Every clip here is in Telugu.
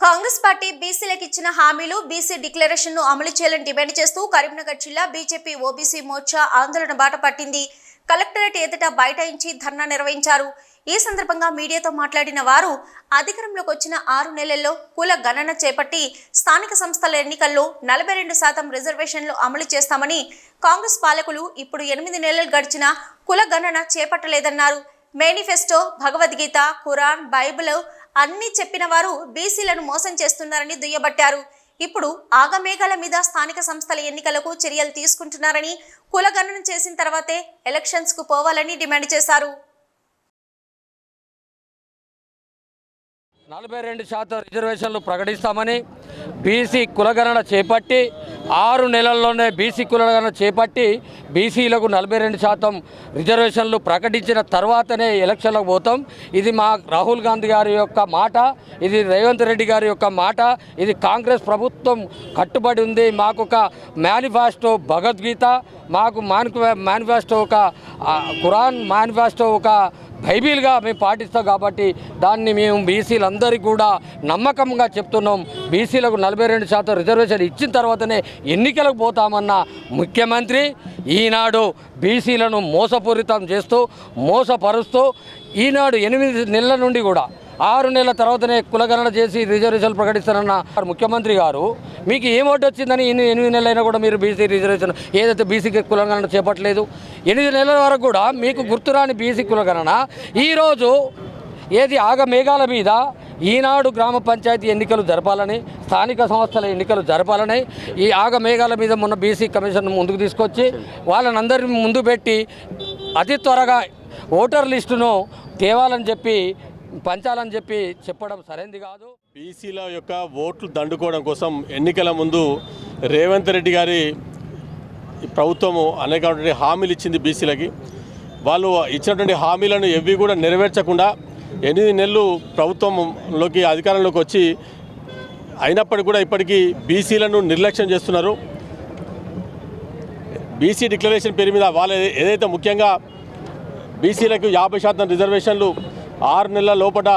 కాంగ్రెస్ పార్టీ బీసీలకు ఇచ్చిన హామీలు బీసీ డిక్లరేషన్ను అమలు చేయాలని డిమాండ్ చేస్తూ కరీంనగర్ జిల్లా బీజేపీ ఓబీసీ మోర్చా ఆందోళన బాట పట్టింది. కలెక్టరేట్ ఎదుట బైఠాయించి ధర్నా నిర్వహించారు. ఈ సందర్భంగా మీడియాతో మాట్లాడిన వారు అధికారంలోకి వచ్చిన ఆరు నెలల్లో కుల గణన చేపట్టి స్థానిక సంస్థల ఎన్నికల్లో నలభై రెండు శాతం రిజర్వేషన్లు అమలు చేస్తామని కాంగ్రెస్ పాలకులు ఇప్పుడు ఎనిమిది నెలలు గడిచినా కుల గణన చేపట్టలేదన్నారు. మేనిఫెస్టో భగవద్గీత ఖురాన్ బైబిల్ అన్నీ చెప్పిన వారు బీసీలను మోసం చేస్తున్నారని దుయ్యబట్టారు. ఇప్పుడు ఆగమేఘాల మీద స్థానిక సంస్థల ఎన్నికలకు చర్యలు తీసుకుంటున్నారని కులగణన చేసిన తర్వాతే ఎలక్షన్స్కు పోవాలని డిమాండ్ చేశారు. నలభై రెండు శాతం రిజర్వేషన్లు ప్రకటిస్తామని బీసీ కులగణన చేపట్టి ఆరు నెలల్లోనే బీసీ కులగణన చేపట్టి బీసీలకు నలభై రెండు శాతం రిజర్వేషన్లు ప్రకటించిన తర్వాతనే ఎలక్షన్లకు పోతాం. ఇది మా రాహుల్ గాంధీ గారి యొక్క మాట ఇది రేవంత్ రెడ్డి గారి యొక్క మాట ఇది కాంగ్రెస్ ప్రభుత్వం కట్టుబడి ఉంది. మాకు ఒక మేనిఫెస్టో భగవద్గీత మాకు మాన్ మేనిఫెస్టో ఒక కురాన్ ఖురాన్ మేనిఫెస్టో ఒక బైబిల్గా మేము పాటిస్తాం కాబట్టి దాన్ని మేము బీసీలందరికీ కూడా నమ్మకంగా చెప్తున్నాం. బీసీలకు నలభై రెండు శాతం రిజర్వేషన్ ఇచ్చిన తర్వాతనే ఎన్నికలకు పోతామన్న ముఖ్యమంత్రి ఈనాడు బీసీలను మోసపూరితం చేస్తూ మోసపరుస్తూ ఈనాడు ఎనిమిది నెలల నుండి కూడా ఆరు నెలల తర్వాతనే కులగణన చేసి రిజర్వేషన్లు ప్రకటిస్తారన్న ముఖ్యమంత్రి గారు మీకు ఏం ఓటు వచ్చిందని ఇన్ని ఎనిమిది నెలలైనా కూడా మీరు బీసీ రిజర్వేషన్ ఏదైతే బీసీకి కులగణన చేపట్టలేదు ఎనిమిది నెలల వరకు కూడా మీకు గుర్తురాని బీసీ కులగణన. ఈరోజు ఏది ఆగ మేఘాల మీద ఈనాడు గ్రామ పంచాయతీ ఎన్నికలు జరపాలని స్థానిక సంస్థల ఎన్నికలు జరపాలని ఈ ఆగ మేఘాల మీద మొన్న బీసీ కమిషన్ ముందుకు తీసుకొచ్చి వాళ్ళనందరినీ ముందు పెట్టి అతి త్వరగా ఓటర్ లిస్టును తేవాలని చెప్పి పంచాలని చెప్పి చెప్పడం సరైనది కాదు. బీసీల యొక్క ఓట్లు దండుకోవడం కోసం ఎన్నికల ముందు రేవంత్ రెడ్డి గారి ప్రభుత్వము అనేకటువంటి హామీలు ఇచ్చింది బీసీలకి. వాళ్ళు ఇచ్చినటువంటి హామీలను ఎవి కూడా నెరవేర్చకుండా ఎనిమిది నెలలు ప్రభుత్వంలోకి అధికారంలోకి వచ్చి అయినప్పటికీ కూడా ఇప్పటికీ బీసీలను నిర్లక్ష్యం చేస్తున్నారు. బీసీ డిక్లరేషన్ పేరు మీద వాళ్ళు ఏదైతే ముఖ్యంగా బీసీలకు యాభై శాతం రిజర్వేషన్లు ఆరు నెలల లోపల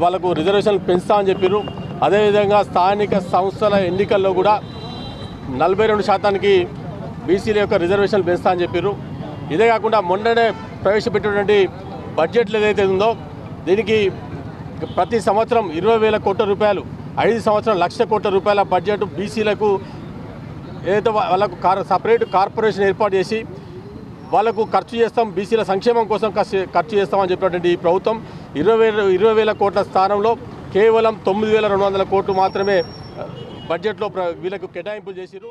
వాళ్ళకు రిజర్వేషన్లు పెంచుతామని చెప్పారు అదేవిధంగా స్థానిక సంస్థల ఎన్నికల్లో కూడా నలభై రెండు శాతానికి బీసీల యొక్క రిజర్వేషన్లు పెంచుతామని చెప్పారు ఇదే కాకుండా మొన్ననే ప్రవేశపెట్టినటువంటి బడ్జెట్లు ఏదైతే ఉందో దీనికి ప్రతి సంవత్సరం ఇరవై వేల కోట్ల రూపాయలు ఐదు సంవత్సరం లక్ష కోట్ల రూపాయల బడ్జెట్ బీసీలకు ఏదైతే వాళ్ళకు కార్ సపరేట్ కార్పొరేషన్ ఏర్పాటు చేసి వాళ్ళకు ఖర్చు చేస్తాం బీసీల సంక్షేమం కోసం ఖర్చు ఖర్చు చేస్తామని చెప్పినటువంటి ఈ ప్రభుత్వం ఇరవై వేల ఇరవై వేల కోట్ల స్థానంలో కేవలం తొమ్మిది వేల రెండు వందల కోట్లు మాత్రమే బడ్జెట్లో ప్ర- వీళ్ళకు కేటాయింపులు చేసిరు